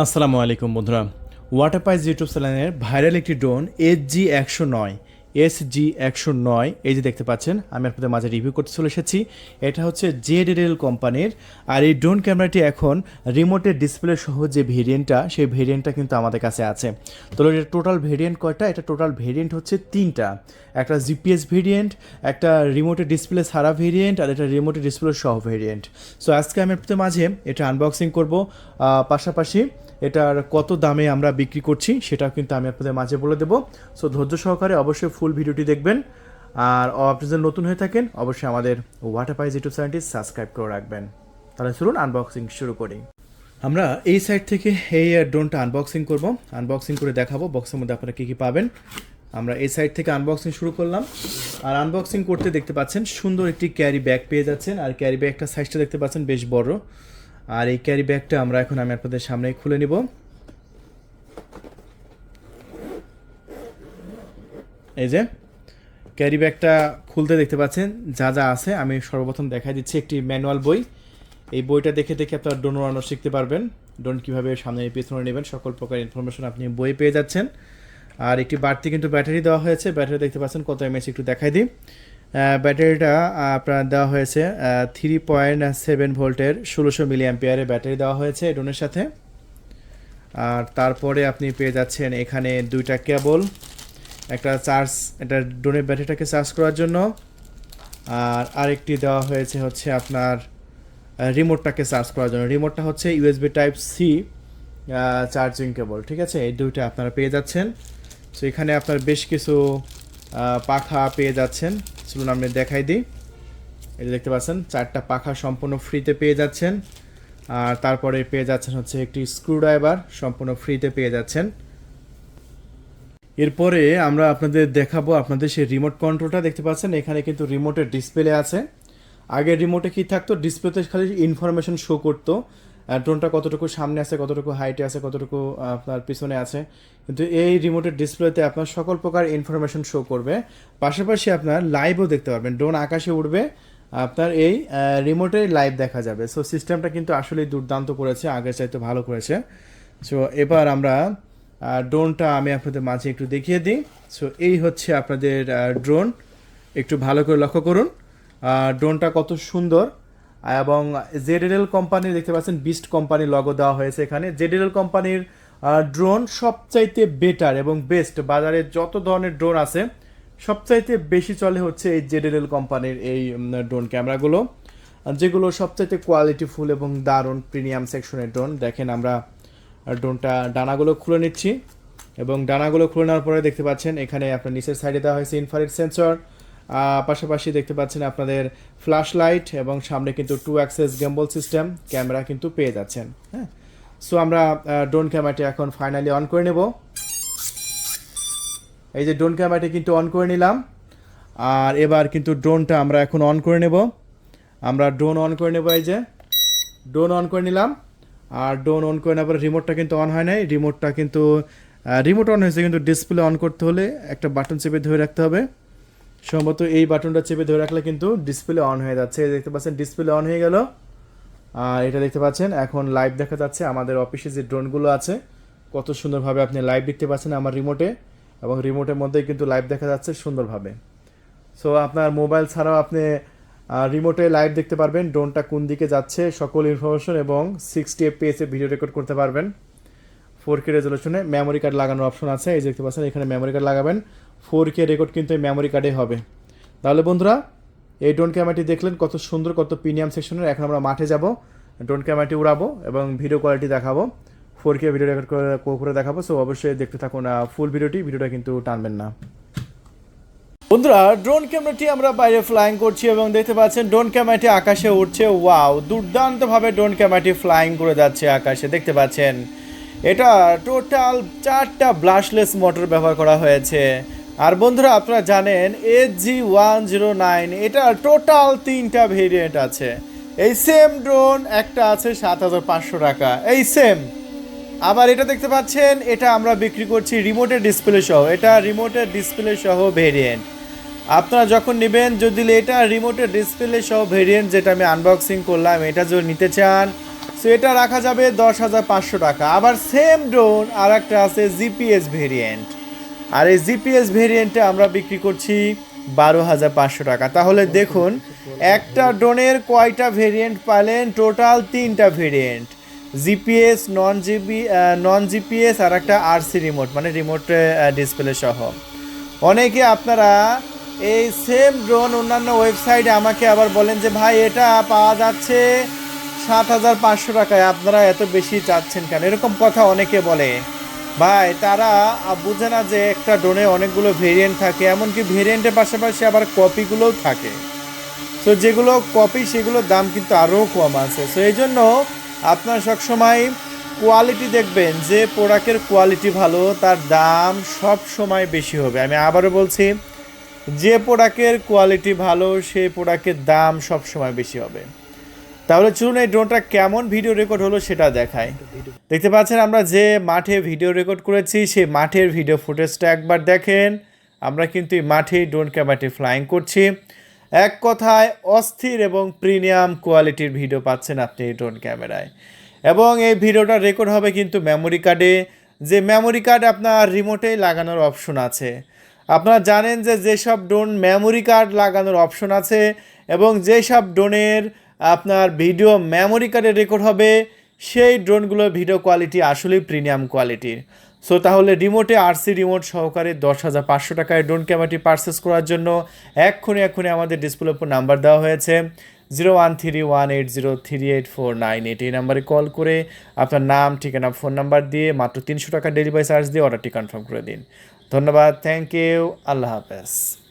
আসসালামু আলাইকুম বন্ধুরা। ওয়াটার পাইস ইউটিউব চ্যানেলের ভাইরাল একটি ড্রোন এইচ জি একশো নয়। এস জি একশো নয়, এই যে দেখতে পাচ্ছেন, আমি আপনাদের মাঝে রিভিউ করতে চলে এসেছি। এটা হচ্ছে জেডএল কোম্পানির আর এই ড্রোন ক্যামেরাটি এখন রিমোটের ডিসপ্লে সহ যে ভেরিয়েন্টটা সেই ভেরিয়েন্টটা কিন্তু আমাদের কাছে আছে। তো এটা টোটাল ভেরিয়েন্ট কয়টা? এটা টোটাল ভেরিয়েন্ট হচ্ছে তিনটা। একটা জিপিএস ভেরিয়েন্ট একটা রিমোটের ডিসপ্লে সারা ভেরিয়েন্ট আর এটা রিমোটের ডিসপ্লে সহ ভেরিয়েন্ট সো আজকে আমি আপনাদের মাঝে এটা আনবক্সিং করব। পাশাপাশি এটার কত দামে আমরা বিক্রি করছি সেটাও কিন্তু আমি আপনাদের মাঝে বলে দেবো। সো ধৈর্য সহকারে অবশ্যই ফুল ভিডিওটি দেখবেন। আর আপনি যদি নতুন হয়ে থাকেন, অবশ্যই আমাদের ওয়াটার পাইজ ইউটিউব চ্যানেলটি সাবস্ক্রাইব করে রাখবেন। তাহলে চলুন আনবক্সিং শুরু করি। আমরা এই সাইড থেকে এই ড্রোনটা আনবক্সিং করব। আনবক্সিং করে দেখাবো বক্সের মধ্যে আপনারা কী কী পাবেন। আমরা এই সাইড থেকে আনবক্সিং শুরু করলাম। আর আনবক্সিং করতে দেখতে পাচ্ছেন, সুন্দর একটি ক্যারি ব্যাগ পেয়ে যাচ্ছেন। আর ক্যারি ব্যাগটা সাইজটা দেখতে পাচ্ছেন, বেশ বড়। আর এই ক্যারি ব্যাগটা আমরা এখন আমি আপনাদের সামনে খুলে নিব। এই যে, ক্যারি ব্যাগটা খুলতে দেখতে পাচ্ছেন, যা যা আছে, আমি সর্বপ্রথম দেখাই দিচ্ছি একটি ম্যানুয়াল বই। এই বইটা দেখে দেখে আপনার ড্রোন উড়ানো শিখতে পারবেন। ডোন কীভাবে সামনে পেছনে নেবেন, সকল প্রকার ইনফরমেশন আপনি বই পেয়ে যাচ্ছেন। আর একটি বাড়তি কিন্তু ব্যাটারি দেওয়া হয়েছে। ব্যাটারি দেখতে পাচ্ছেন, কত এমএচ একটু দেখাই দিই। ব্যাটারিটা আপনার দেওয়া হয়েছে থ্রি পয়েন্ট সেভেন ভোল্টের ষোলোশো মিলি অ্যাম্পিয়ারের ব্যাটারি দেওয়া হয়েছে ড্রোনের সাথে। আর তারপরে আপনি পেয়ে যাচ্ছেন এখানে দুইটা কেবল, একটা চার্জ এটা ড্রোনের ব্যাটারিটাকে চার্জ করার জন্য। আর আরেকটি দেওয়া হয়েছে হচ্ছে আপনার রিমোটটাকে চার্জ করার জন্য। রিমোটটা হচ্ছে USB type C charging cable ঠিক আছে? এই দুইটা আপনারা পেয়ে যাচ্ছেন। তো এখানে আপনার বেশ কিছু পাখা পেয়ে যাচ্ছেন। চলুন আমি দেখাই দিই। এটা দেখতে পাচ্ছেন, চারটা পাখা সম্পূর্ণ ফ্রিতে পেয়ে যাচ্ছেন। আর তারপরে পেয়ে যাচ্ছেন হচ্ছে একটি স্ক্রুড্রাইভার সম্পূর্ণ ফ্রিতে পেয়ে যাচ্ছেন। এরপরে আমরা আপনাদের দেখাবো আপনাদের সেই রিমোট কন্ট্রোলটা দেখতে পাচ্ছেন? এখানে কিন্তু রিমোটের ডিসপ্লে আছে। আগে রিমোটে কি থাকতো? ডিসপ্লেতে খালি ইনফরমেশন শো করতো। ড্রোনটা কতটুকু সামনে আছে, কতটুকু হাইটে আছে, কতটুকু আপনার পিছনে আছে। কিন্তু এই রিমোটের ডিসপ্লেতে আপনার সকল প্রকার ইনফরমেশন শো করবে। পাশাপাশি আপনার লাইভও দেখতে পারবেন। ড্রোন আকাশে উঠবে আপনার এই রিমোটে লাইভ দেখা যাবে। সো সিস্টেমটা কিন্তু আসলেই দুর্দান্ত করেছে, আগের চাইতে ভালো করেছে। সো এবার আমরা ড্রোনটা আমি আপনাদের মাঝে একটু দেখিয়ে দিই। সো এই হচ্ছে আপনাদের ড্রোন একটু ভালো করে লক্ষ্য করুন। ড্রোনটা কত সুন্দর। এবং জেডএল কোম্পানির দেখতে পাচ্ছেন বিস্ট কোম্পানির লগো দেওয়া হয়েছে এখানে। জেডএল কোম্পানির ড্রোন সবচাইতে বেটার এবং বেস্ট বাজারে যত ধরনের ড্রোন আছে, সবচাইতে বেশি চলে হচ্ছে এই জেডএল কোম্পানির এই ড্রোন ক্যামেরাগুলো যেগুলো সবচাইতে কোয়ালিটিফুল এবং দারুণ প্রিমিয়াম সেকশনের ড্রোন দেখেন আমরা ড্রোনটা ডানাগুলো খুলে নিচ্ছি। এবং ডানাগুলো খুলে নেওয়ার পরে দেখতে পাচ্ছেন, এখানে আপনার নিচের সাইডে দেওয়া হয়েছে ইনফারেট সেন্সর পাশাপাশি দেখতে পাচ্ছেন আপনাদের ফ্ল্যাশ লাইট এবং সামনে কিন্তু to access gimbal system camera কিন্তু পেয়ে যাচ্ছেন হ্যাঁ? সো আমরা ড্রোন ক্যামেরাটি এখন ফাইনালি অন করে নেব। এই যে ড্রোন ক্যামেরাটি কিন্তু অন করে নিলাম। আর এবার কিন্তু ড্রোনটা আমরা এখন অন করে নেব। আমরা ড্রোন অন করে নেব এই যে। ড্রোন অন করে নিলাম। আর ড্রোন অন করে নেওয়ার পরে রিমোটটা কিন্তু অন হয় নাই। রিমোটটা কিন্তু রিমোট অন হয়েছে কিন্তু ডিসপ্লে অন করতে হলে একটা বাটন চেপে ধরে রাখতে হবে। সম্ভবত এই বাটনটা চেপে ধরে রাখলে কিন্তু ডিসপ্লে অন হয়ে যাচ্ছে। দেখতে পাচ্ছেন ডিসপ্লে অন হয়ে গেল। আর এটা দেখতে পাচ্ছেন, এখন লাইভ দেখা যাচ্ছে। আমাদের অফিসে যে ড্রোনগুলো আছে, কত সুন্দরভাবে আপনি লাইভ দেখতে পাচ্ছেন আমার রিমোটে এবং রিমোটের মধ্যে কিন্তু লাইভ দেখা যাচ্ছে সুন্দরভাবে। সো আপনার মোবাইল ছাড়াও আপনি রিমোটে লাইভ দেখতে পারবেন। ড্রোনটা কোন দিকে যাচ্ছে, সকল ইনফরমেশন এবং সিক্সটি এফপিএসে ভিডিও রেকর্ড করতে পারবেন। ফোর কে রেজলিউশনে মেমোরি কার্ড লাগানোর অপশন আছে। এই দেখতে পাচ্ছেন, এখানে মেমোরি কার্ড লাগাবেন। ফোর কে রেকর্ড কিন্তু এই মেমোরি কার্ডে হবে। তাহলে বন্ধুরা, এই ড্রোন ক্যামেরাটি দেখলেন কত সুন্দর, কত প্রিমিয়াম সেকশনের এখন আমরা মাঠে যাব ড্রোন ক্যামেরাটি উড়াবো এবং ভিডিও কোয়ালিটি দেখাবো। ফোর কে ভিডিও রেকর্ড করে দেখাবো। সো অবশ্যই দেখতে থাকুন ফুল ভিডিওটি ভিডিওটা কিন্তু টানবেন না। বন্ধুরা ড্রোন ক্যামেরাটি আমরা বাইরে ফ্লাইং করছি এবং দেখতে পাচ্ছেন ড্রোন ক্যামেরাটি আকাশে উঠছে ওয়াও দুর্দান্তভাবে ড্রোন ক্যামেরাটি ফ্লাইং করে যাচ্ছে আকাশে। দেখতে পাচ্ছেন, এটা টোটাল চারটা ব্লাশলেস মোটর ব্যবহার করা হয়েছে। আর বন্ধুরা, আপনারা জানেন H G one zero nine এটা টোটাল তিনটা ভেরিয়েন্ট আছে। এই সেম ড্রোন একটা আছে সাত হাজার পাঁচশো টাকা। এই সেম আবার এটা দেখতে পাচ্ছেন, এটা আমরা বিক্রি করছি রিমোটের ডিসপ্লে সহ। এটা রিমোটের ডিসপ্লে সহ ভেরিয়েন্ট আপনারা যখন নেবেন, যদি এটা রিমোটের ডিসপ্লে সহ ভেরিয়েন্ট যেটা আমি আনবক্সিং করলাম, এটা যদি নিতে চান সো এটা রাখা যাবে দশ হাজার পাঁচশো টাকা। আবার সেম ড্রোন আর একটা আছে জিপিএস ভেরিয়েন্ট আর এই জিপিএস ভেরিয়েন্টে আমরা বিক্রি করছি বারো হাজার পাঁচশো টাকা। তাহলে দেখুন, একটা ড্রোনের কয়টা ভেরিয়েন্ট পালেন? টোটাল তিনটা variant. GPS, non GP non GPS আর একটা আরসি রিমোট মানে রিমোট ডিসপ্লে সহ। অনেকে আপনারা এই সেম ড্রোন অন্যান্য ওয়েবসাইটে আমাকে আবার বলেন যে, ভাই, এটা পাওয়া যাচ্ছে সাত হাজার পাঁচশো টাকায়, আপনারা এত বেশি চাচ্ছেন কেন? এরকম কথা অনেকে বলে। ভাই, তারা বুঝে না যে একটা ড্রোনে অনেকগুলো ভেরিয়েন্ট থাকে, এমনকি ভেরিয়েন্টের পাশাপাশি আবার কপিগুলোও থাকে। সো যেগুলো কপি সেগুলোর দাম কিন্তু আরও কম আছে। সো এই জন্য আপনার সবসময় কোয়ালিটি দেখবেন যে প্রোডাক্টের কোয়ালিটি ভালো, তার দাম সব সময় বেশি হবে। আমি আবারও বলছি, যে প্রোডাক্টের কোয়ালিটি ভালো সেই প্রোডাক্টের দাম সব সময় বেশি হবে। তাহলে চলুন এই ড্রোনটা কেমন ভিডিও রেকর্ড হলো সেটা দেখায় দেখতে পাচ্ছেন আমরা যে মাঠে ভিডিও রেকর্ড করেছি, সেই মাঠের ভিডিও ফুটেজটা একবার দেখেন। আমরা কিন্তু এই মাঠে ড্রোন ক্যামেরাটি ফ্লাইং করছি। এক কথায় অস্থির এবং প্রিমিয়াম কোয়ালিটির ভিডিও পাচ্ছেন আপনি এই ড্রোন ক্যামেরায়। এবং এই ভিডিওটা রেকর্ড হবে কিন্তু মেমোরি কার্ডে যে মেমোরি কার্ড আপনার রিমোটেই লাগানোর অপশন আছে। আপনারা জানেন যে যেসব ড্রোন মেমোরি কার্ড লাগানোর অপশন আছে এবং যেসব ড্রোনের আপনার ভিডিও মেমোরি কার্ডে রেকর্ড হবে। সেই ড্রোনগুলোর ভিডিও কোয়ালিটি আসলেই প্রিমিয়াম কোয়ালিটির সো তাহলে রিমোটে আরসি রিমোট সহকারে দশ হাজার পাঁচশো টাকায় ড্রোন ক্যামেরাটি পারচেস করার জন্য এক্ষুনি এক্ষুনি আমাদের ডিসপ্লের উপর নাম্বার দেওয়া হয়েছে। Zero one three one eight zero three eight four nine eight এই নাম্বারে কল করে আপনার নাম, ঠিকানা ফোন নাম্বার দিয়ে মাত্র তিনশো টাকা ডেলিভারি চার্জ দিয়ে অর্ডারটি কনফার্ম করে দিন। ধন্যবাদ থ্যাংক ইউ আল্লাহ হাফেজ।